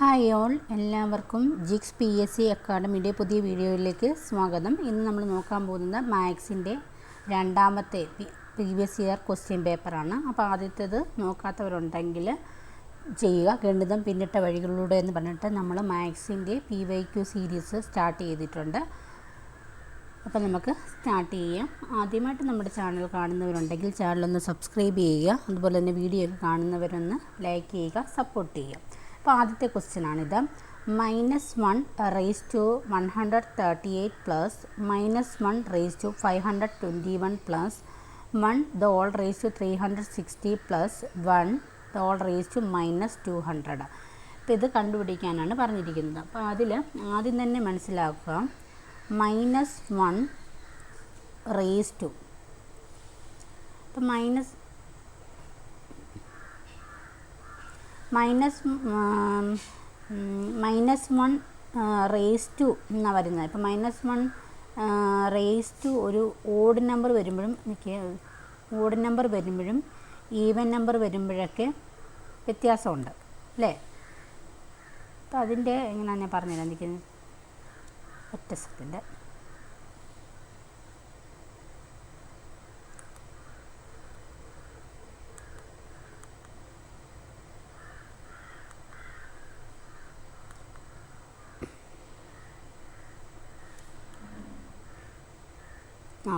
Hi all എല്ലാവർക്കും ജിക്സ് P S C അക്കാഡമിയുടെ പുതിയ വീഡിയോയിലേക്ക് സ്വാഗതം. ഇന്ന് നമ്മൾ നോക്കാൻ പോകുന്നത് മാത്സിന്റെ രണ്ടാമത്തെ പ്രീവിയസ് ഇയർ ക്വസ്റ്റ്യൻ പേപ്പറാണ് അപ്പോൾ ആദ്യത്തേത് നോക്കാത്തവരുണ്ടെങ്കിൽ ചെയ്യുക. ഗണിതം പിന്നിട്ട വഴികളിലൂടെ എന്ന് പറഞ്ഞിട്ട് നമ്മൾ മാത്സിന്റെ P Y Q series start ചെയ്തിട്ടുണ്ട്. അപ്പോൾ നമുക്ക് സ്റ്റാർട്ട് ചെയ്യാം. ആദ്യമായിട്ട് നമ്മുടെ ചാനൽ കാണുന്നവരുണ്ടെങ്കിൽ ചാനലൊന്ന് സബ്സ്ക്രൈബ് ചെയ്യുക. അതുപോലെ തന്നെ വീഡിയോ ഒക്കെ കാണുന്നവരൊന്ന് ലൈക്ക് ചെയ്യുക സപ്പോർട്ട് ചെയ്യുക. അപ്പോൾ ആദ്യത്തെ ക്വസ്റ്റ്യൻ ആണിത്. Minus one raise to one hundred thirty eight plus minus one raise to five hundred twenty one plus one the raise to three hundred sixty plus one the raise to minus two hundred അപ്പോൾ ഇത് കണ്ടുപിടിക്കാനാണ് പറഞ്ഞിരിക്കുന്നത്. അപ്പോൾ അതിൽ ആദ്യം തന്നെ മനസ്സിലാക്കുക. Minus one raise to അപ്പോൾ minus minus minus one raise to എന്നാണ് വരുന്നത്. ഇപ്പം മൈനസ് വൺ റേസ് ടു ഒരു ഓഡ് നമ്പർ വരുമ്പോഴും ഓഡ് നമ്പർ വരുമ്പോഴും ഈവൻ നമ്പർ വരുമ്പോഴൊക്കെ വ്യത്യാസമുണ്ട്. അല്ലേ? അപ്പം അതിന്റെ എങ്ങനെയാണ് ഞാൻ പറഞ്ഞുതരാം? എനിക്ക് ഒറ്റ second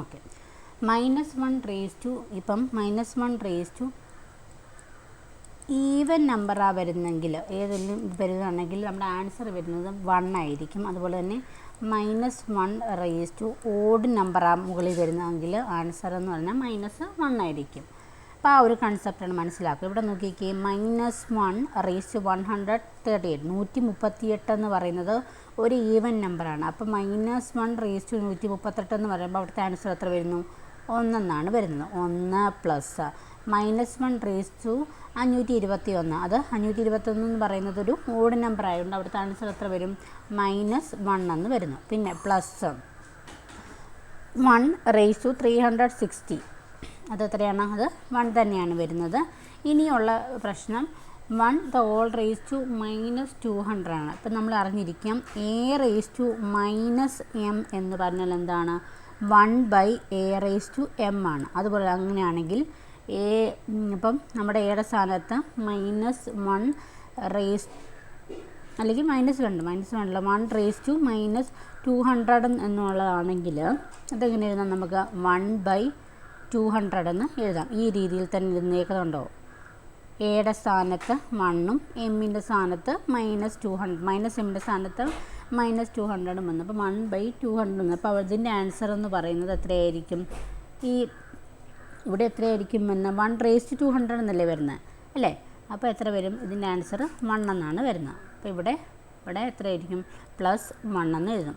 okay minus one raise to ഇപ്പം minus one raise to. Even നമ്പറാണ് വരുന്നെങ്കിൽ ഏതെങ്കിലും വരുന്നതാണെങ്കിൽ നമ്മുടെ ആൻസർ വരുന്നത് വൺ ആയിരിക്കും. അതുപോലെ തന്നെ minus one raise to odd നമ്പറാണ് മുകളിൽ വരുന്നതെങ്കിൽ ആൻസർ എന്ന് പറഞ്ഞാൽ മൈനസ് വൺ ആയിരിക്കും. അപ്പോൾ ആ ഒരു കൺസെപ്റ്റാണ് മനസ്സിലാക്കുക. ഇവിടെ നോക്കിക്കേ minus one raise to one hundred thirty eight നൂറ്റി മുപ്പത്തിയെട്ട് എന്ന് പറയുന്നത് ഒരു ഈവൻ നമ്പറാണ്. അപ്പോൾ മൈനസ് വൺ റേസ് ടു നൂറ്റി മുപ്പത്തെട്ട് എന്ന് പറയുമ്പോൾ അവിടുത്തെ ആൻസർ എത്ര വരുന്നു? ഒന്നെന്നാണ് വരുന്നത്. ഒന്ന് plus minus one raise to അഞ്ഞൂറ്റി ഇരുപത്തി ഒന്ന് അത് അഞ്ഞൂറ്റി ഇരുപത്തൊന്ന് എന്ന് പറയുന്നത് ഒരു ഓഡ് നമ്പർ ആയതുകൊണ്ട് അവിടുത്തെ ആൻസർ എത്ര വരും? മൈനസ് വൺ എന്ന് വരുന്നു. പിന്നെ plus one raise to three hundred sixty അത് എത്രയാണ്? അത് വൺ തന്നെയാണ് വരുന്നത്. ഇനിയുള്ള പ്രശ്നം one the all raise to minus two hundred ആണ്. ഇപ്പം നമ്മൾ അറിഞ്ഞിരിക്കാം. A raise to minus m എന്ന് പറഞ്ഞാൽ എന്താണ്? One by a raise to m ആണ്. അതുപോലെ അങ്ങനെയാണെങ്കിൽ എ ഇപ്പം നമ്മുടെ എയുടെ സ്ഥാനത്ത് മൈനസ് വൺ റേസ് അല്ലെങ്കിൽ മൈനസ് രണ്ട് minus വണ്ണല്ല one raise to minus two hundred എന്നുള്ളതാണെങ്കിൽ അതെങ്ങനെ എഴുതാം നമുക്ക്? വൺ ബൈ ടു ഹൺഡ്രഡ് എന്ന് എഴുതാം. ഈ രീതിയിൽ തന്നെ ഇരുന്നേക്കുന്നുണ്ടോ എയുടെ സ്ഥാനത്ത് വണ്ണും എമ്മിന്റെ സ്ഥാനത്ത് മൈനസ് ടു ഹൺഡ്രഡ് മൈനസ് എമ്മിന്റെ സ്ഥാനത്ത് മൈനസ് ടു ഹൺഡ്രഡും വന്നു. അപ്പോൾ വൺ ബൈ ടു ഹൺഡ്രഡ് വന്നു. അപ്പോൾ അതിന്റെ ആൻസർ എന്ന് പറയുന്നത് എത്രയായിരിക്കും? ഈ ഇവിടെ എത്രയായിരിക്കും എന്ന് വൺ റേസ്റ്റ് ടു ഹൺഡ്രഡ് എന്നല്ലേ വരുന്നത് അല്ലേ? അപ്പോൾ എത്ര വരും? ഇതിന്റെ ആൻസർ വൺ എന്നാണ് വരുന്നത്. അപ്പോൾ ഇവിടെ ഇവിടെ എത്രയായിരിക്കും? പ്ലസ് വൺ എന്ന് എഴുതും.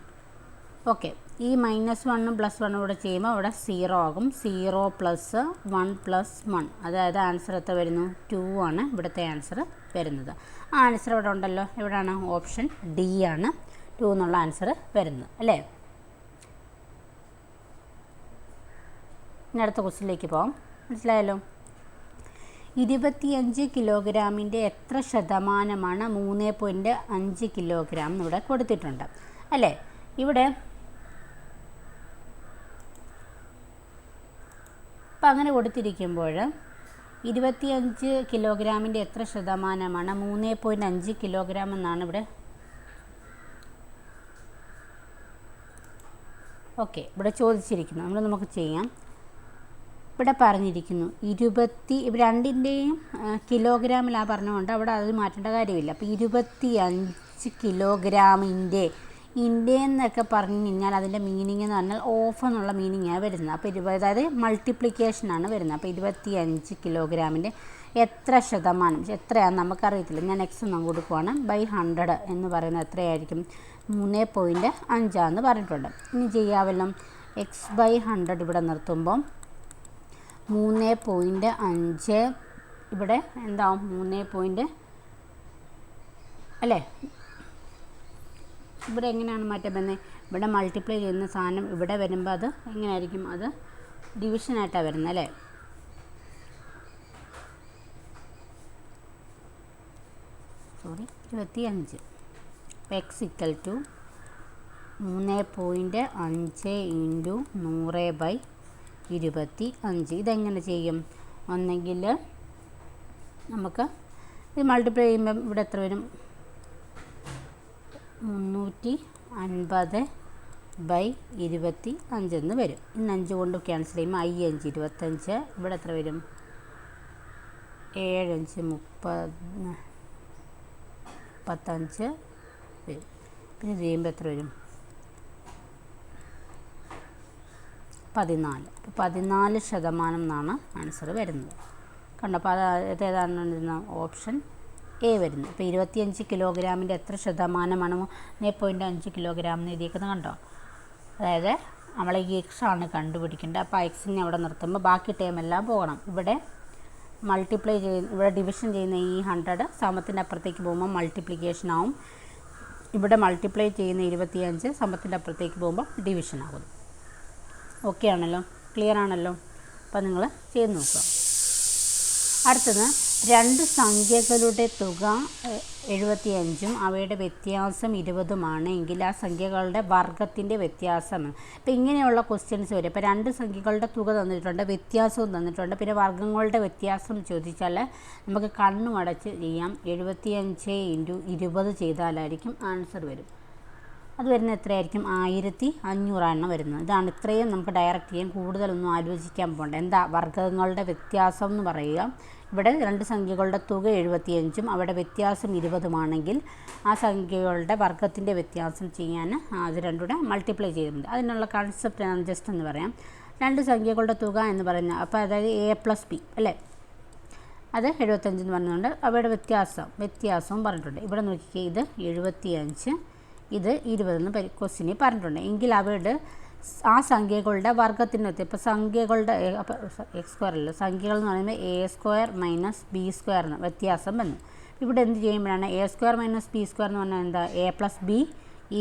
ഓക്കെ ഈ മൈനസ് വണ്ണും പ്ലസ് വണ്ണും കൂടെ ചെയ്യുമ്പോൾ അവിടെ സീറോ ആകും. Zero plus one plus one അതായത് ആൻസർ എത്ര വരുന്നു? ടു ആണ് ഇവിടുത്തെ ആൻസർ വരുന്നത്. ആ ആൻസർ ഇവിടെ ഉണ്ടല്ലോ. എവിടെയാണ് ഓപ്ഷൻ ഡി ആണ്. ടു എന്നുള്ള ആൻസർ വരുന്നത് അല്ലേ? ഇനി അടുത്ത ക്വസ്റ്റിലേക്ക് പോകാം മനസ്സിലായല്ലോ? ഇരുപത്തിയഞ്ച് കിലോഗ്രാമിന്റെ എത്ര ശതമാനമാണ് മൂന്ന് പോയിന്റ് അഞ്ച് കിലോഗ്രാം ഇവിടെ കൊടുത്തിട്ടുണ്ട് അല്ലേ? ഇവിടെ അപ്പം അങ്ങനെ കൊടുത്തിരിക്കുമ്പോൾ ഇരുപത്തിയഞ്ച് കിലോഗ്രാമിന്റെ എത്ര ശതമാനമാണ് മൂന്ന് പോയിന്റ് അഞ്ച് കിലോഗ്രാം എന്നാണ് ഇവിടെ ഓക്കെ ഇവിടെ ചോദിച്ചിരിക്കുന്നു. നമ്മൾ നമുക്ക് ചെയ്യാം. ഇവിടെ പറഞ്ഞിരിക്കുന്നു ഇരുപത്തി രണ്ടിന്റെയും കിലോഗ്രാമിലാണ് പറഞ്ഞുകൊണ്ട് അവിടെ അത് മാറ്റേണ്ട കാര്യമില്ല. അപ്പോൾ ഇരുപത്തി അഞ്ച് കിലോഗ്രാമിന്റെ ഇന്ത്യ എന്നൊക്കെ പറഞ്ഞു കഴിഞ്ഞാൽ അതിന്റെ മീനിങ് എന്ന് പറഞ്ഞാൽ ഓഫ് എന്നുള്ള മീനിങ്ങാണ് വരുന്നത്. അപ്പോൾ ഇരുപത് അതായത് മൾട്ടിപ്ലിക്കേഷനാണ് വരുന്നത്. അപ്പോൾ ഇരുപത്തി അഞ്ച് കിലോഗ്രാമിന്റെ എത്ര ശതമാനം എത്രയാണെന്ന് നമുക്കറിയത്തില്ല. ഞാൻ എക്സ് ഒന്നും കൊടുക്കുവാണ് ബൈ ഹൺഡ്രഡ് എന്ന് പറയുന്നത് എത്രയായിരിക്കും? മൂന്ന് പോയിന്റ് അഞ്ചാന്ന് പറഞ്ഞിട്ടുണ്ട്. ഇനി ചെയ്യാമല്ലോ എക്സ് ബൈ ഹൺഡ്രഡ് ഇവിടെ നിർത്തുമ്പം മൂന്ന് പോയിന്റ് അഞ്ച് ഇവിടെ എന്താവും? മൂന്ന് പോയിന്റ് അല്ലേ? ഇവിടെ എങ്ങനെയാണ് മാറ്റം വന്നത് ഇവിടെ മൾട്ടിപ്ലൈ ചെയ്യുന്ന സാധനം ഇവിടെ വരുമ്പോൾ അത് എങ്ങനെയായിരിക്കും? അത് ഡിവിഷനായിട്ടാണ് വരുന്നത് അല്ലേ? സോറി ഇരുപത്തി അഞ്ച് എക്സ് ഇക്കൽ ടു മൂന്ന് പോയിന്റ് അഞ്ച് ഇന്റു നൂറ് ബൈ ഇരുപത്തി അഞ്ച്. ഇതെങ്ങനെ ചെയ്യും? ഒന്നെങ്കിൽ നമുക്ക് ഇത് മൾട്ടിപ്ലൈ ചെയ്യുമ്പം ഇവിടെ എത്ര വരും? മുന്നൂറ്റി അൻപത് ബൈ ഇരുപത്തി അഞ്ചെന്ന് വരും. ഇന്ന് അഞ്ച് കൊണ്ട് ക്യാൻസൽ ചെയ്യുമ്പോൾ ഐ അഞ്ച് ഇരുപത്തഞ്ച്. ഇവിടെ എത്ര വരും? ഏഴഞ്ച് മുപ്പത് മുപ്പത്തഞ്ച് വരും പിന്നെ ചെയ്യുമ്പോൾ എത്ര വരും? പതിനാല്. അപ്പോൾ പതിനാല് ശതമാനം എന്നാണ് ആൻസർ വരുന്നത്. കണ്ടപ്പോൾ അത് ഏതാണ് ഓപ്ഷൻ എ വരുന്നത് അപ്പോൾ ഇരുപത്തിയഞ്ച് കിലോഗ്രാമിന്റെ എത്ര ശതമാനമാണ്? മൂന്ന് പോയിന്റ് അഞ്ച് കിലോഗ്രാം എന്ന് എഴുതിയിരിക്കുന്നത് കണ്ടോ? അതായത് നമ്മൾ ഈ എക്സ് ആണ് കണ്ടുപിടിക്കേണ്ടത്. അപ്പോൾ എക്സിനെ അവിടെ നിർത്തുമ്പോൾ ബാക്കി ടൈം എല്ലാം പോകണം. ഇവിടെ മൾട്ടിപ്ലൈ ചെയ്യുന്ന ഇവിടെ ഡിവിഷൻ ചെയ്യുന്ന ഈ ഹൺഡ്രഡ് സമത്തിന്റെ അപ്പുറത്തേക്ക് പോകുമ്പോൾ മൾട്ടിപ്ലിക്കേഷൻ ആവും. ഇവിടെ മൾട്ടിപ്ലൈ ചെയ്യുന്ന ഇരുപത്തിയഞ്ച് സമ്പത്തിന്റെ അപ്പുറത്തേക്ക് പോകുമ്പോൾ ഡിവിഷൻ ആകുന്നു. ഓക്കെ ആണല്ലോ? ക്ലിയർ ആണല്ലോ? അപ്പം നിങ്ങൾ ചെയ്ത് നോക്കുക. അടുത്തത് രണ്ട് സംഖ്യകളുടെ തുക എഴുപത്തിയഞ്ചും അവയുടെ വ്യത്യാസം ഇരുപതുമാണ്. എങ്കിൽ ആ സംഖ്യകളുടെ വർഗത്തിന്റെ വ്യത്യാസം അപ്പോൾ ഇങ്ങനെയുള്ള ക്വസ്റ്റ്യൻസ് വരും. ഇപ്പം രണ്ട് സംഖ്യകളുടെ തുക തന്നിട്ടുണ്ട് വ്യത്യാസവും തന്നിട്ടുണ്ട്. പിന്നെ വർഗങ്ങളുടെ വ്യത്യാസം ചോദിച്ചാൽ നമുക്ക് കണ്ണും അടച്ച് ചെയ്യാം. എഴുപത്തിയഞ്ച് ഇന്റു ഇരുപത് ചെയ്താലായിരിക്കും ആൻസർ വരും. അത് വരുന്ന എത്രയായിരിക്കും? ആയിരത്തി അഞ്ഞൂറാണ് വരുന്നത്. ഇതാണ് ഇത്രയും നമുക്ക് ഡയറക്റ്റ് ചെയ്യാൻ കൂടുതലൊന്നും ആലോചിക്കാൻ പോകണ്ട. എന്താ? വർഗങ്ങളുടെ വ്യത്യാസം എന്ന് പറയുക. ഇവിടെ രണ്ട് സംഖ്യകളുടെ തുക എഴുപത്തിയഞ്ചും അവിടെ വ്യത്യാസം ഇരുപതുമാണെങ്കിൽ ആ സംഖ്യകളുടെ വർഗത്തിന്റെ വ്യത്യാസം ചെയ്യാൻ അത് രണ്ടുകൂടെ മൾട്ടിപ്ലൈ ചെയ്യുന്നുണ്ട് അതിനുള്ള കൺസെപ്റ്റ് ഞാൻ ജസ്റ്റ് എന്ന് പറയാം. രണ്ട് സംഖ്യകളുടെ തുക എന്ന് പറയുന്ന അപ്പോൾ അതായത് എ പ്ലസ് ബി അല്ലേ? അത് എഴുപത്തഞ്ച് എന്ന് പറഞ്ഞുകൊണ്ട് അവയുടെ വ്യത്യാസം വ്യത്യാസവും പറഞ്ഞിട്ടുണ്ട്. ഇവിടെ നോക്കിക്കേ ഇത് എഴുപത്തിയഞ്ച് ഇത് ഇരുപതെന്ന് പരി ക്വസ്റ്റിനെ പറഞ്ഞിട്ടുണ്ട്. എങ്കിൽ അവയുടെ ആ സംഖ്യകളുടെ വർഗത്തിനകത്ത് ഇപ്പോൾ സംഖ്യകളുടെ എക്സ് സ്ക്വയർ അല്ല? സംഖ്യകൾ എന്ന് പറയുമ്പോൾ a square minus b square വ്യത്യാസം വന്നു. ഇവിടെ എന്ത് ചെയ്യുമ്പോഴാണ് a square minus b square എന്ന് പറഞ്ഞാൽ എന്താ? A plus b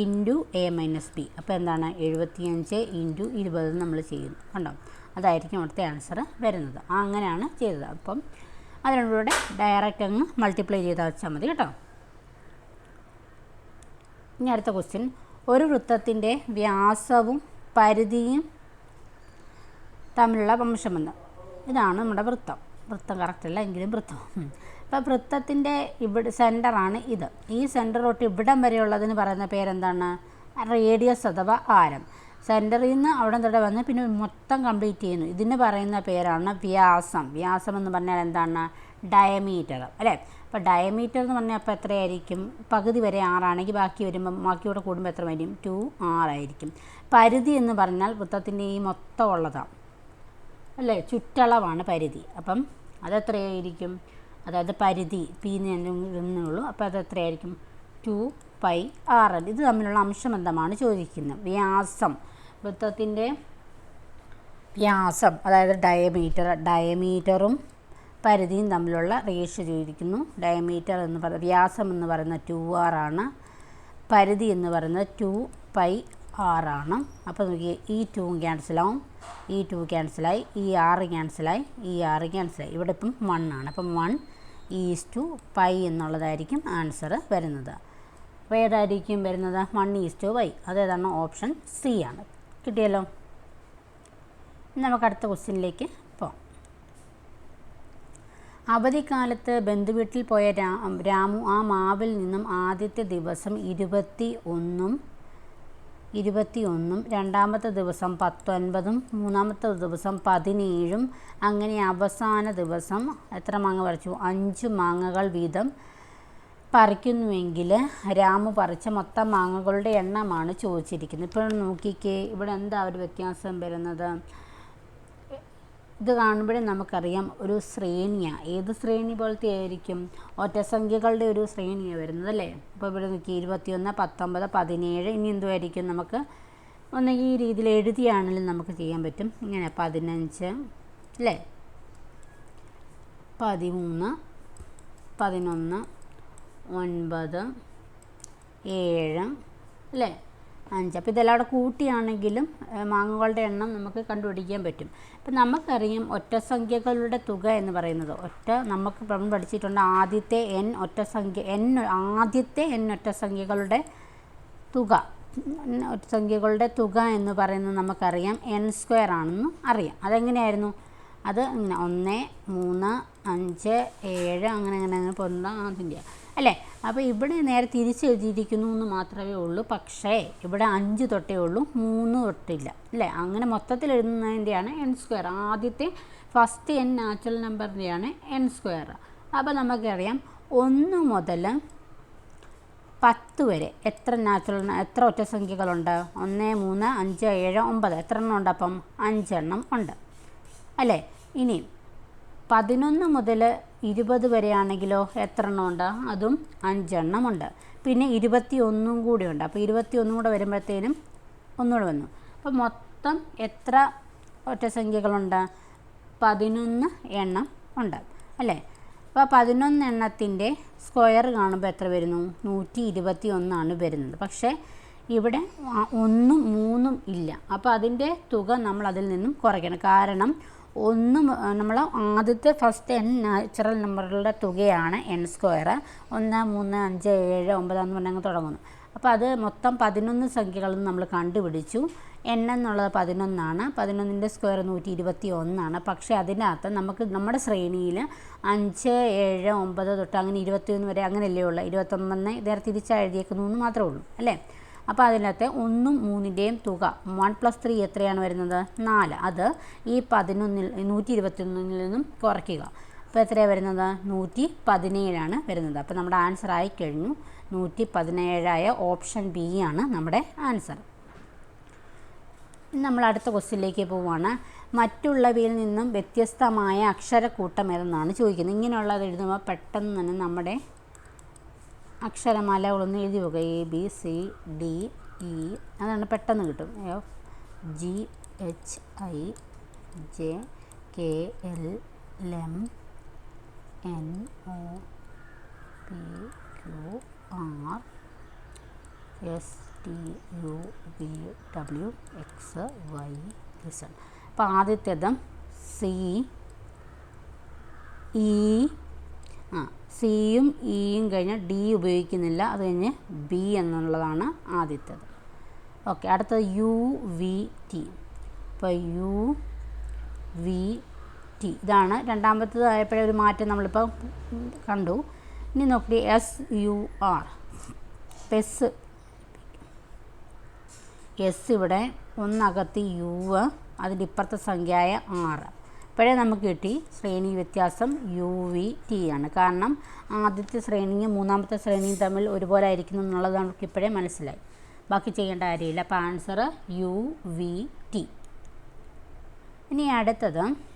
into a minus b അപ്പോൾ എന്താണ്? എഴുപത്തിയഞ്ച് ഇന്റു ഇരുപത് നമ്മൾ ചെയ്യുന്നു. കണ്ടോ? അതായിരിക്കും അവിടുത്തെ ആൻസർ വരുന്നത്. അങ്ങനെയാണ് ചെയ്തത്. അപ്പം അതിനോടുകൂടെ ഡയറക്റ്റ് അങ്ങ് മൾട്ടിപ്ലൈ ചെയ്താൽ വെച്ചാൽ മതി കേട്ടോ. ഇനി അടുത്ത ക്വസ്റ്റ്യൻ ഒരു വൃത്തത്തിന്റെ വ്യാസവും പരിധിയും തമ്മിലുള്ള വംശബന്ധം. ഇതാണ് നമ്മുടെ വൃത്തം. വൃത്തം കറക്റ്റല്ല എങ്കിലും വൃത്തം. അപ്പോൾ വൃത്തത്തിന്റെ ഇവിടെ സെന്ററാണ് ഇത്. ഈ സെന്റർ തൊട്ട് ഇവിടം വരെയുള്ളതിന് പറയുന്ന പേരെന്താണ്? റേഡിയസ് അഥവാ ആരം. സെന്ററിൽ നിന്ന് അവിടെ തൊട്ട് വന്ന് പിന്നെ മൊത്തം കംപ്ലീറ്റ് ചെയ്യുന്നു. ഇതിന് പറയുന്ന പേരാണ് വ്യാസം. വ്യാസം എന്ന് പറഞ്ഞാൽ എന്താണ്? ഡയമീറ്റർ അല്ലേ? അപ്പോൾ ഡയമീറ്റർ എന്ന് പറഞ്ഞാൽ അപ്പോൾ എത്രയായിരിക്കും? പകുതി വരെ ആറാണെങ്കിൽ ബാക്കി വരുമ്പോൾ ബാക്കിയോടെ കൂടുമ്പോൾ എത്ര വരും? ടു ആറായിരിക്കും പരിധി എന്ന് പറഞ്ഞാൽ വൃത്തത്തിന്റെ ഈ മൊത്തം ഉള്ളതാണ് അല്ലേ? ചുറ്റളവാണ് പരിധി. അപ്പം അതെത്രയായിരിക്കും അതായത് പരിധി പി എന്നുള്ളൂ അപ്പോൾ അതെത്രയായിരിക്കും ടു പൈ ആർ ഇത് തമ്മിലുള്ള അംശബന്ധമാണ് ചോദിക്കുന്നത്? വ്യാസം. വൃത്തത്തിന്റെ വ്യാസം അതായത് ഡയമീറ്റർ ഡയമീറ്ററും പരിധിയും തമ്മിലുള്ള റേഷ്യോ ചോദിക്കുന്നു. ഡയമീറ്റർ എന്ന് പറയുന്നത് വ്യാസം എന്ന് പറയുന്നത് ടു ആർ ആണ്. പരിധി എന്ന് പറയുന്നത് ടു പൈ ആർ ആണ്. അപ്പോൾ നോക്കിയേ ഈ ടൂവും ക്യാൻസലാവും ഈ ടു ക്യാൻസലായി ഈ ആറ് ക്യാൻസലായി ഈ ആറ് ക്യാൻസലായി ഇവിടെ ഇപ്പം വൺ ആണ്. അപ്പം വൺ ഈസ് ടു പൈ എന്നുള്ളതായിരിക്കും ആൻസർ വരുന്നത്. അപ്പോൾ ഏതായിരിക്കും വരുന്നത്? വൺ ഈസ് ടു വൈ അതേതാണ് ഓപ്ഷൻ സി ആണ്. കിട്ടിയല്ലോ? നമുക്ക് അടുത്ത ക്വസ്റ്റ്യനിലേക്ക് അവധിക്കാലത്ത് ബന്ധുവീട്ടിൽ പോയ രാമു ആ മാവിൽ നിന്നും ആദ്യത്തെ ദിവസം ഇരുപത്തി ഒന്നും ഇരുപത്തി ഒന്നും രണ്ടാമത്തെ ദിവസം പത്തൊൻപതും മൂന്നാമത്തെ ദിവസം പതിനേഴും അങ്ങനെ അവസാന ദിവസം എത്ര മാങ്ങ പറിച്ചു? അഞ്ച് മാങ്ങകൾ വീതം പറിക്കുന്നുവെങ്കിൽ രാമു പറിച്ച മൊത്തം മാങ്ങകളുടെ എണ്ണമാണ് ചോദിച്ചിരിക്കുന്നത്. ഇപ്പോൾ നോക്കിക്കേ ഇവിടെ എന്താ ഒരു വ്യത്യാസം വരുന്നത്? ഇത് കാണുമ്പോഴേ നമുക്കറിയാം ഒരു ശ്രേണിയാണ് ഏത് ശ്രേണി പോലത്തെ ആയിരിക്കും ഒറ്റസംഖ്യകളുടെ ഒരു ശ്രേണിയാണ് വരുന്നത് അല്ലേ? അപ്പോൾ ഇവിടെ നോക്കി ഇരുപത്തിയൊന്ന് പത്തൊമ്പത് പതിനേഴ് ഇനി എന്തുമായിരിക്കും നമുക്ക്? ഒന്നെങ്കിൽ ഈ രീതിയിൽ എഴുതിയാണെങ്കിലും നമുക്ക് ചെയ്യാൻ പറ്റും. ഇങ്ങനെ പതിനഞ്ച് അല്ലേ? പതിമൂന്ന് പതിനൊന്ന് ഒൻപത് ഏഴ് അല്ലേ? അഞ്ച്. അപ്പോൾ ഇതെല്ലാം കൂടെ കൂട്ടിയാണെങ്കിലും മാങ്ങകളുടെ എണ്ണം നമുക്ക് കണ്ടുപിടിക്കാൻ പറ്റും. അപ്പം നമുക്കറിയാം ഒറ്റസംഖ്യകളുടെ തുക എന്ന് പറയുന്നത്. ഒറ്റ നമുക്ക് നമ്മൾ പഠിച്ചിട്ടുണ്ട് ആദ്യത്തെ എൻ ഒറ്റസംഖ്യ എൻ ആദ്യത്തെ എൻ ഒറ്റസംഖ്യകളുടെ തുക. ഉം, ഒറ്റസംഖ്യകളുടെ തുക എന്ന് പറയുന്നത് നമുക്കറിയാം എൻ സ്ക്വയർ ആണെന്ന് അറിയാം. അതെങ്ങനെയായിരുന്നു? അത് ഇങ്ങനെ ഒന്ന് മൂന്ന് അഞ്ച് ഏഴ് അങ്ങനെ അങ്ങനെ അങ്ങനെ പോകുന്ന അതിന്റെ അല്ലേ? അപ്പോൾ ഇവിടെ നേരെ തിരിച്ചെഴുതിയിരിക്കുന്നു എന്ന് മാത്രമേ ഉള്ളൂ. പക്ഷേ ഇവിടെ അഞ്ച് തൊട്ടേ ഉള്ളൂ മൂന്ന് തൊട്ടില്ല. അല്ലേ? അങ്ങനെ മൊത്തത്തിൽ എഴുതുന്നതിന്റെയാണ് എൻ സ്ക്വയർ ആദ്യത്തെ ഫസ്റ്റ് എൻ നാച്ചുറൽ നമ്പറിന്റെയാണ് എൻ സ്ക്വയർ അപ്പോൾ നമുക്കറിയാം ഒന്ന് മുതൽ പത്ത് വരെ എത്ര നാച്ചുറൽ എത്ര ഒറ്റസംഖ്യകളുണ്ട് ഒന്ന് മൂന്ന് അഞ്ച് ഏഴ് ഒമ്പത്. എത്ര എണ്ണം ഉണ്ട് അപ്പം? അഞ്ചെണ്ണം ഉണ്ട്. അല്ലേ? ഇനി പതിനൊന്ന് മുതൽ ഇരുപത് വരെയാണെങ്കിലോ എത്ര എണ്ണം ഉണ്ട് അതും അഞ്ചെണ്ണമുണ്ട്. പിന്നെ ഇരുപത്തി ഒന്നും കൂടി ഉണ്ട് അപ്പോൾ ഇരുപത്തി ഒന്നും കൂടെ വരുമ്പോഴത്തേനും ഒന്നുകൂടെ വന്നു. അപ്പോൾ മൊത്തം എത്ര ഒറ്റ സംഖ്യകളുണ്ട്? പതിനൊന്ന് എണ്ണം ഉണ്ട്. അല്ലേ? അപ്പോൾ പതിനൊന്ന് എണ്ണത്തിന്റെ സ്ക്വയർ കാണുമ്പോൾ എത്ര വരുന്നു? നൂറ്റി ഇരുപത്തി ഒന്നാണ് വരുന്നത്. പക്ഷേ ഇവിടെ ഒന്നും മൂന്നും ഇല്ല. അപ്പോൾ അതിന്റെ തുക നമ്മൾ അതിൽ നിന്നും കുറയ്ക്കണം. കാരണം ഒന്ന് നമ്മൾ ആദ്യത്തെ ഫസ്റ്റ് എൻ നാച്ചുറൽ നമ്പറുകളുടെ തുകയാണ് എൻ സ്ക്വയർ ഒന്ന് മൂന്ന് അഞ്ച് ഏഴ് ഒമ്പത് എന്ന് പറഞ്ഞങ്ങ് തുടങ്ങുന്നു. അപ്പോൾ അത് മൊത്തം പതിനൊന്ന് സംഖ്യകളിൽ നമ്മൾ കണ്ടുപിടിച്ചു. എൻ എന്നുള്ളത് പതിനൊന്നാണ്. പതിനൊന്നിന്റെ സ്ക്വയർ നൂറ്റി ഇരുപത്തി ഒന്നാണ് പക്ഷേ അതിനകത്ത് നമുക്ക് നമ്മുടെ ശ്രേണിയിൽ അഞ്ച് ഏഴ് ഒമ്പത് തൊട്ട് അങ്ങനെ ഇരുപത്തിയൊന്ന് വരെ അങ്ങനെയല്ലേ ഉള്ളൂ. ഇരുപത്തൊമ്പത് നേരെ തിരിച്ചാഴുതിയേക്കുന്നു എന്ന് മാത്രമേ ഉള്ളൂ. അല്ലേ? അപ്പോൾ അതിനകത്ത് ഒന്നും മൂന്നിന്റെയും തുക വൺ പ്ലസ് ത്രീ എത്രയാണ് വരുന്നത്? നാല്. അത് ഈ പതിനൊന്നിൽ നൂറ്റി ഇരുപത്തിയൊന്നിൽ നിന്നും കുറയ്ക്കുക. അപ്പോൾ എത്രയാണ് വരുന്നത്? നൂറ്റി പതിനേഴാണ് വരുന്നത്. അപ്പോൾ നമ്മുടെ ആൻസർ ആയി കഴിഞ്ഞു. നൂറ്റി പതിനേഴായ ഓപ്ഷൻ ബി ആണ് നമ്മുടെ ആൻസർ നമ്മൾ അടുത്ത ക്വസ്റ്റ്യനിലേക്ക് പോവുകയാണ് മറ്റുള്ളവയിൽ നിന്നും വ്യത്യസ്തമായ അക്ഷരക്കൂട്ടം ഏതെന്നാണ് ചോദിക്കുന്നത്. ഇങ്ങനെയുള്ളത് എഴുതുമ്പോൾ പെട്ടെന്ന് തന്നെ നമ്മുടെ അക്ഷരമാലകളൊന്ന് എഴുതി വെക്കുക. A B C D E അതാണ് പെട്ടെന്ന് കിട്ടും. F G H I J K L M N O P Q R S T U V W X Y Z അപ്പോൾ ആദ്യത്തേതം സി ഇ ആ സിയും ഇയും കഴിഞ്ഞ് ഡി ഉപയോഗിക്കുന്നില്ല. അത് കഴിഞ്ഞ് ബി എന്നുള്ളതാണ് ആദ്യത്തേത്. ഓക്കെ അടുത്തത് യു വി ടി ഇപ്പോൾ യു വി ടി ഇതാണ് രണ്ടാമത്തേത്. ആയപ്പോഴേ ഒരു മാറ്റം നമ്മളിപ്പോൾ കണ്ടു. ഇനി നോക്കി എസ് യു ആർ പെസ് എസ് ഇവിടെ ഒന്നകത്ത് യു അതിന്റെ ഇപ്പുറത്തെ സംഖ്യയായ ആറ് ഇപ്പോഴേ നമുക്ക് കിട്ടി ശ്രേണി വ്യത്യാസം യു വി ടി ആണ്. കാരണം ആദ്യത്തെ ശ്രേണിയും മൂന്നാമത്തെ ശ്രേണിയും തമ്മിൽ ഒരുപോലെ ആയിരിക്കുന്നു എന്നുള്ളത് നമുക്ക് ഇപ്പോഴേ മനസ്സിലായി. ബാക്കി ചെയ്യേണ്ട കാര്യമില്ല. അപ്പോൾ ആൻസർ യു വി ടി. ഇനി അടുത്തത്.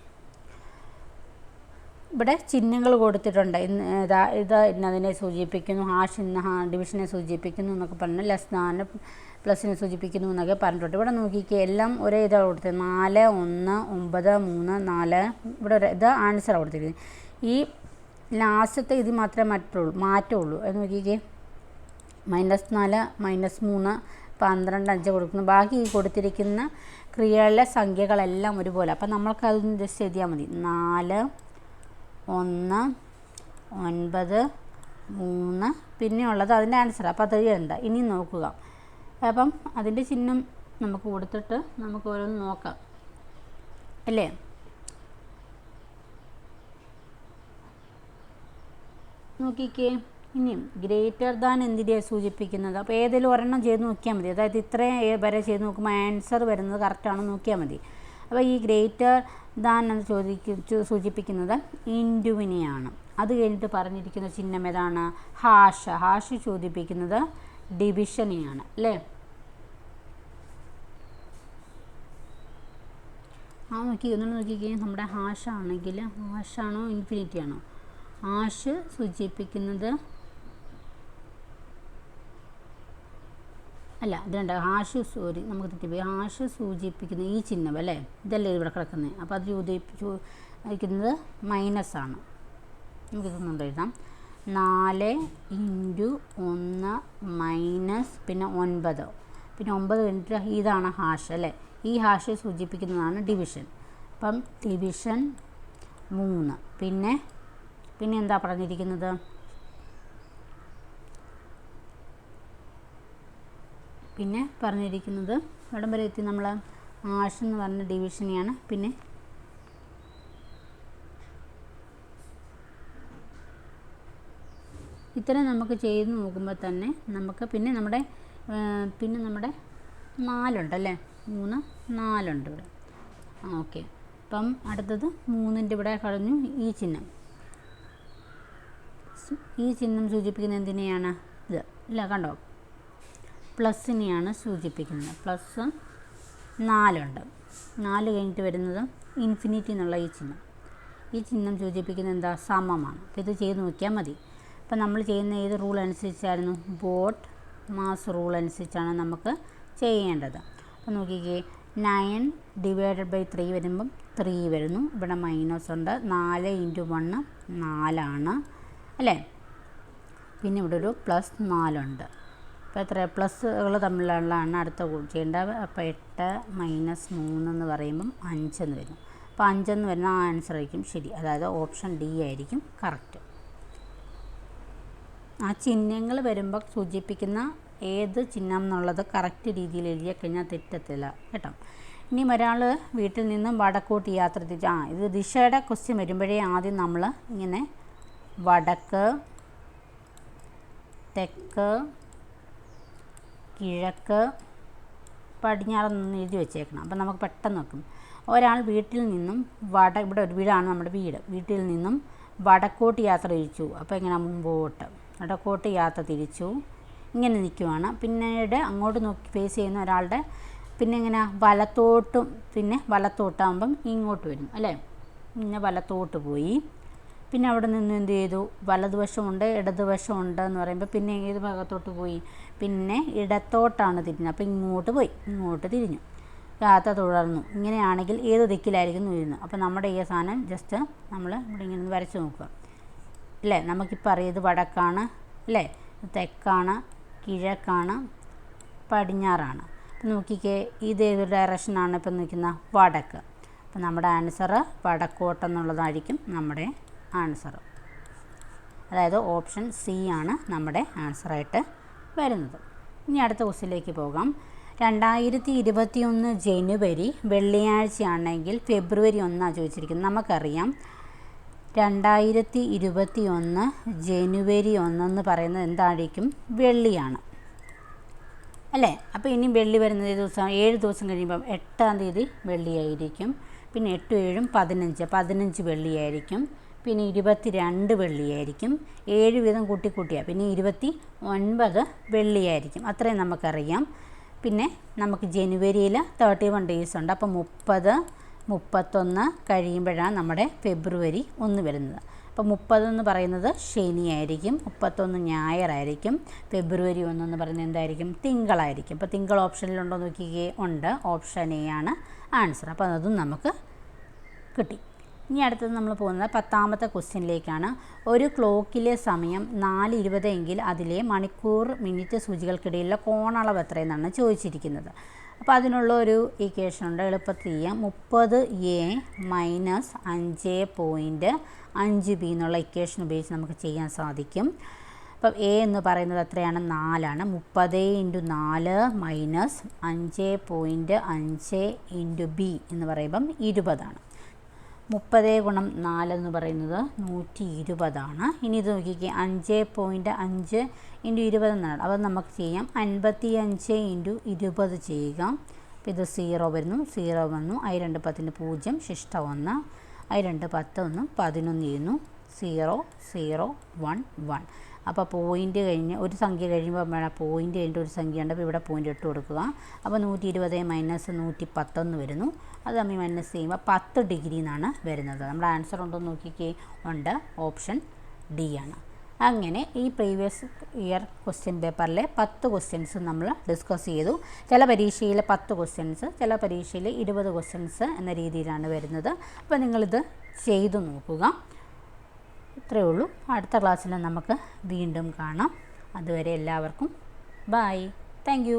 ഇവിടെ ചിഹ്നങ്ങൾ കൊടുത്തിട്ടുണ്ട്. ഇന്ന് ഇതാ ഇത് ഇന്നതിനെ സൂചിപ്പിക്കുന്നു. ഹാഷ് ഇന്ന ഡിവിഷനെ സൂചിപ്പിക്കുന്നു എന്നൊക്കെ പറഞ്ഞ് ലെസ് നാല് പ്ലസിനെ സൂചിപ്പിക്കുന്നു എന്നൊക്കെ പറഞ്ഞിട്ടുണ്ട്. ഇവിടെ നോക്കിക്കേ എല്ലാം ഒരേ ഇതാണ് കൊടുത്തത് നാല് ഒന്ന് ഒമ്പത് മൂന്ന് നാല്. ഇവിടെ ഒരു ഇത് ആൻസറാണ് കൊടുത്തിരിക്കുന്നത്. ഈ ലാസ്റ്റത്തെ ഇത് മാത്രമേ മാറ്റുള്ളൂ മാറ്റമുള്ളൂ അത് നോക്കിക്കേ. മൈനസ് നാല് മൈനസ് മൂന്ന് പന്ത്രണ്ട് അഞ്ച് കൊടുക്കുന്നു. ബാക്കി ഈ കൊടുത്തിരിക്കുന്ന ക്രിയകളിലെ സംഖ്യകളെല്ലാം ഒരുപോലെ. അപ്പം നമ്മൾക്കത് ജസ്റ്റ് എഴുതിയാൽ മതി. നാല് ഒന്ന് ഒൻപത് മൂന്ന്. പിന്നെയുള്ളത് അതിന്റെ ആൻസർ അപ്പോൾ അത് എഴുതണ്ട ഇനി നോക്കുക. അപ്പം അതിന്റെ ചിഹ്നം നമുക്ക് കൊടുത്തിട്ട് നമുക്ക് ഓരോന്ന് നോക്കാം. അല്ലേ? നോക്കിക്കേ. ഇനിയും ഗ്രേറ്റർ ദാൻ എന്തിനെയാണ് സൂചിപ്പിക്കുന്നത്? അപ്പോൾ ഏതെങ്കിലും ഒരെണ്ണം ചെയ്ത് നോക്കിയാൽ മതി. അതായത് ഇത്രയും വരെ ചെയ്ത് നോക്കുമ്പോൾ ആൻസർ വരുന്നത് കറക്റ്റാണെന്ന് നോക്കിയാൽ മതി. അപ്പോൾ ഈ ഗ്രേറ്റർ ദാൻ എന്ന് ചോദിക്ക സൂചിപ്പിക്കുന്നത് ഇൻഡുവിനെയാണ്. അത് കഴിഞ്ഞിട്ട് പറഞ്ഞിരിക്കുന്ന ചിഹ്നം ഏതാണ്? ഹാഷ. ഹാഷ് സൂചിപ്പിക്കുന്നത് ഡിവിഷനെയാണ് അല്ലേ? ആ നോക്കി ഒന്നുകൂടെ നോക്കിക്കേ. നമ്മുടെ ഹാഷ് ആണെങ്കിൽ ഹാഷാണോ ഇൻഫിനിറ്റി ആണോ ഹാഷ് സൂചിപ്പിക്കുന്നത് അല്ല ഇതുണ്ട് ഹാഷ് സോറി നമുക്ക് തെറ്റിപ്പോയി. ഹാഷ് സൂചിപ്പിക്കുന്ന ഈ ചിഹ്നം അല്ലേ? ഇതല്ലേ ഇവിടെ കിടക്കുന്നത്. അപ്പോൾ അത് സൂചിപ്പിക്കുന്നത് മൈനസ് ആണ്. നമുക്കിതൊന്നും എഴുതാം. നാല് ഇന്റു ഒന്ന് മൈനസ് പിന്നെ ഒൻപത്. പിന്നെ ഒമ്പത് കഴിഞ്ഞിട്ട് ഇതാണ് ഹാഷ് അല്ലേ? ഈ ഹാഷ് സൂചിപ്പിക്കുന്നതാണ് ഡിവിഷൻ അപ്പം ഡിവിഷൻ മൂന്ന്. പിന്നെ പിന്നെ എന്താ പറഞ്ഞിരിക്കുന്നത്? പിന്നെ പറഞ്ഞിരിക്കുന്നത് ഇവിടം വരെ എത്തി നമ്മൾ ഹാഷ് എന്ന് പറഞ്ഞ ഡിവിഷനെയാണ് പിന്നെ ഇത്തരം നമുക്ക് ചെയ്ത് നോക്കുമ്പോൾ തന്നെ നമുക്ക് പിന്നെ നമ്മുടെ പിന്നെ നമ്മുടെ നാലുണ്ടല്ലേ? മൂന്ന് നാലുണ്ട് ഇവിടെ. ഓക്കെ. അപ്പം അടുത്തത് മൂന്നിന്റെ ഇവിടെ കളഞ്ഞു ഈ ചിഹ്നം. ഈ ചിഹ്നം സൂചിപ്പിക്കുന്നത് എന്തിനെയാണ്? ഇത്. ഇല്ല കണ്ടോ? പ്ലസ്സിനെയാണ് സൂചിപ്പിക്കുന്നത്. പ്ലസ് നാലുണ്ട്. നാല് കഴിഞ്ഞിട്ട് വരുന്നത് ഇൻഫിനിറ്റി എന്നുള്ള ഈ ചിഹ്നം. ഈ ചിഹ്നം സൂചിപ്പിക്കുന്നത് എന്താ? സമമാണ്. അപ്പോൾ ഇത് ചെയ്ത് നോക്കിയാൽ മതി. അപ്പോൾ നമ്മൾ ചെയ്യുന്ന ഏത് റൂൾ അനുസരിച്ചായിരുന്നു? ബോട്ട് മാസ് റൂൾ അനുസരിച്ചാണ് നമുക്ക് ചെയ്യേണ്ടത്. അപ്പോൾ നോക്കിക്കേ നയൻ ഡിവൈഡഡ് ബൈ ത്രീ വരുമ്പം ത്രീ വരുന്നു. ഇവിടെ മൈനസ് ഉണ്ട്. നാല് ഇന്റു വണ്ണ് നാലാണ്. അല്ലേ? പിന്നെ ഇവിടെ ഒരു പ്ലസ് നാലുണ്ട് അപ്പോൾ എത്ര? പ്ലസ്സുകൾ തമ്മിലുള്ളതാണ് അടുത്ത ചെയ്യേണ്ട അപ്പോൾ എട്ട് മൈനസ് മൂന്നെന്ന് പറയുമ്പം അഞ്ചെന്ന് വരും. അപ്പോൾ അഞ്ചെന്ന് വരുന്ന ആ ആൻസർ ആയിരിക്കും ശരി. അതായത് ഓപ്ഷൻ ഡി ആയിരിക്കും കറക്റ്റ് ആ ചിഹ്നങ്ങൾ വരുമ്പോൾ സൂചിപ്പിക്കുന്ന ഏത് ചിഹ്നം എന്നുള്ളത് കറക്റ്റ് രീതിയിൽ എഴുതിയ കഴിഞ്ഞാൽ തെറ്റത്തില്ല കേട്ടോ? ഇനി ഒരാൾ വീട്ടിൽ നിന്നും വടക്കോട്ട് യാത്ര തിരിച്ച് ആ ഇത് ദിശയുടെ ക്വസ്റ്റ്യൻ വരുമ്പോഴേ ആദ്യം നമ്മൾ ഇങ്ങനെ വടക്ക് തെക്ക് കിഴക്ക് പടിഞ്ഞാറെന്നൊന്ന് എഴുതി വെച്ചേക്കണം. അപ്പം നമുക്ക് പെട്ടെന്ന് നോക്കും. ഒരാൾ വീട്ടിൽ നിന്നും വട ഇവിടെ ഒരു വീടാണ് നമ്മുടെ വീട്. വീട്ടിൽ നിന്നും വടക്കോട്ട് യാത്ര തിരിച്ചു. അപ്പോൾ എങ്ങനെ മുമ്പോട്ട്? വടക്കോട്ട് യാത്ര തിരിച്ചു. ഇങ്ങനെ നിൽക്കുവാണ്. പിന്നീട് അങ്ങോട്ട് നോക്കി ഫേസ് ചെയ്യുന്ന ഒരാളുടെ പിന്നെ ഇങ്ങനെ വലത്തോട്ടും പിന്നെ വലത്തോട്ടാകുമ്പം ഇങ്ങോട്ട് വരും അല്ലേ? പിന്നെ വലത്തോട്ട് പോയി. പിന്നെ അവിടെ നിന്ന് എന്ത് ചെയ്തു? വലതുവശമുണ്ട് ഇടതുവശമുണ്ട് എന്ന് പറയുമ്പോൾ പിന്നെ ഏത് ഭാഗത്തോട്ട് പോയി? പിന്നെ ഇടത്തോട്ടാണ് തിരിഞ്ഞത്. അപ്പോൾ ഇങ്ങോട്ട് പോയി. ഇങ്ങോട്ട് തിരിഞ്ഞു. യാത്ര തുടർന്നു. ഇങ്ങനെയാണെങ്കിൽ ഏത് ദിക്കിലായിരിക്കും തിരിഞ്ഞു അപ്പോൾ നമ്മുടെ ഈ സാധനം ജസ്റ്റ് നമ്മൾ ഇവിടെ ഇങ്ങനെ വരച്ച് നോക്കുക. അല്ലേ നമുക്കിപ്പോൾ അറിയാം ഇത് വടക്കാണ് അല്ലേ തെക്കാണ് കിഴക്കാണ് പടിഞ്ഞാറാണ്. അപ്പം നോക്കിക്കേ ഇത് ഏത് ഡയറക്ഷനാണ് ഇപ്പം നിൽക്കുന്ന? വടക്ക്. അപ്പം നമ്മുടെ ആൻസർ വടക്കോട്ടെന്നുള്ളതായിരിക്കും നമ്മുടെ ആൻസർ അതായത് ഓപ്ഷൻ സി ആണ് നമ്മുടെ ആൻസറായിട്ട് വരുന്നത്. ഇനി അടുത്ത ക്വസ്റ്റിലേക്ക് പോകാം. രണ്ടായിരത്തി ഇരുപത്തിയൊന്ന് ജനുവരി വെള്ളിയാഴ്ചയാണെങ്കിൽ ഫെബ്രുവരി ഒന്നാണ് ചോദിച്ചിരിക്കുന്നത്. നമുക്കറിയാം രണ്ടായിരത്തി ഇരുപത്തി ഒന്ന് ജനുവരി ഒന്നെന്ന് പറയുന്നത് എന്തായിരിക്കും? വെള്ളിയാണ്. അല്ലേ? അപ്പോൾ ഇനി വെള്ളി വരുന്ന ദിവസം? ഏഴ് ദിവസം കഴിയുമ്പം എട്ടാം തീയതി വെള്ളിയായിരിക്കും. പിന്നെ എട്ടും ഏഴും പതിനഞ്ച്. പതിനഞ്ച് വെള്ളിയായിരിക്കും. പിന്നെ ഇരുപത്തി രണ്ട് വെള്ളിയായിരിക്കും. ഏഴ് വീതം കൂട്ടി കൂട്ടിയാൽ പിന്നെ ഇരുപത്തി ഒൻപത് വെള്ളിയായിരിക്കും. അത്രയും നമുക്കറിയാം. പിന്നെ നമുക്ക് ജനുവരിയിൽ തേർട്ടി വൺ ഡേയ്സ് ഉണ്ട്. അപ്പോൾ മുപ്പത് മുപ്പത്തൊന്ന് കഴിയുമ്പോഴാണ് നമ്മുടെ ഫെബ്രുവരി ഒന്ന് വരുന്നത്. അപ്പോൾ മുപ്പതെന്ന് പറയുന്നത് ശനിയായിരിക്കും മുപ്പത്തൊന്ന് ഞായറായിരിക്കും ഫെബ്രുവരി ഒന്നെന്ന് പറയുന്നത് എന്തായിരിക്കും? തിങ്കളായിരിക്കും. അപ്പോൾ തിങ്കൾ ഓപ്ഷനിലുണ്ടോ നോക്കിക്കേ ഉണ്ട്. ഓപ്ഷൻ എ ആണ് ആൻസർ. അപ്പോൾ അതും നമുക്ക് കിട്ടി. ഇനി അടുത്തത് നമ്മൾ പോകുന്നത് പത്താമത്തെ ക്വസ്റ്റ്യനിലേക്കാണ്. ഒരു ക്ലോക്കിലെ സമയം നാല് ഇരുപത് എങ്കിൽ അതിലെ മണിക്കൂർ മിനിറ്റ് സൂചികൾക്കിടയിലുള്ള കോണളവ് എത്രയെന്നാണ് ചോദിച്ചിരിക്കുന്നത്. അപ്പോൾ അതിനുള്ള ഒരു ഇക്വേഷൻ ഉണ്ട്. എളുപ്പത്തിൽ ചെയ്യാം. മുപ്പത് എ മൈനസ് അഞ്ച് പോയിന്റ് അഞ്ച് ബി എന്നുള്ള ഇക്വേഷൻ ഉപയോഗിച്ച് നമുക്ക് ചെയ്യാൻ സാധിക്കും. അപ്പം എ എന്ന് പറയുന്നത് എത്രയാണ്? നാലാണ്. മുപ്പത് ഇന്റു നാല് മൈനസ് അഞ്ച് പോയിന്റ് അഞ്ച് ഇന്റു ബി എന്ന് പറയുമ്പം ഇരുപതാണ്. മുപ്പത് ഗുണം നാലെന്ന് പറയുന്നത് നൂറ്റി ഇരുപതാണ്. ഇനി ഇത് നോക്കിക്കേ അഞ്ച് പോയിന്റ് അഞ്ച് ഇന്റു ഇരുപത് എന്നാണ്. അപ്പോൾ നമുക്ക് ചെയ്യാം? അൻപത്തി അഞ്ച് ഇന്റു ഇരുപത് ചെയ്യുക. അപ്പോൾ ഇത് സീറോ വരുന്നു സീറോ വന്നു. ഐ രണ്ട് പത്തിന്റെ പൂജ്യം ശിഷ്ട ഒന്ന്. ഐ രണ്ട് പത്ത് ഒന്ന് പതിനൊന്ന് ചെയ്യുന്നു. Zero zero one one. അപ്പോൾ പോയിന്റ് കഴിഞ്ഞ് ഒരു സംഖ്യ കഴിയുമ്പോൾ വേണം പോയിന്റ് കഴിഞ്ഞിട്ട് ഒരു സംഖ്യ ഉണ്ട് അപ്പോൾ ഇവിടെ പോയിന്റ് ഇട്ട് കൊടുക്കുക. അപ്പോൾ നൂറ്റി ഇരുപത് മൈനസ് നൂറ്റി പത്തൊന്ന് വരുന്നു. അത് തമ്മിൽ മൈനസ് ചെയ്യുമ്പോൾ പത്ത് ഡിഗ്രി എന്നാണ് വരുന്നത്. നമ്മുടെ ആൻസർ ഉണ്ടോ നോക്കിക്കേ. ഉണ്ട്. ഓപ്ഷൻ ഡി ആണ്. അങ്ങനെ ഈ പ്രീവിയസ് ഇയർ ക്വസ്റ്റ്യൻ പേപ്പറിലെ പത്ത് ക്വസ്റ്റ്യൻസ് നമ്മൾ ഡിസ്കസ് ചെയ്തു. ചില പരീക്ഷയിൽ പത്ത് ക്വസ്റ്റ്യൻസ് ചില പരീക്ഷയിൽ ഇരുപത് ക്വസ്റ്റ്യൻസ് എന്ന രീതിയിലാണ് വരുന്നത്. അപ്പോൾ നിങ്ങളിത് ചെയ്തു നോക്കുക. ഇത്രയേ ഉള്ളൂ. അടുത്ത ക്ലാസ്സിൽ നമുക്ക് വീണ്ടും കാണാം. അതുവരെ എല്ലാവർക്കും ബായ് താങ്ക്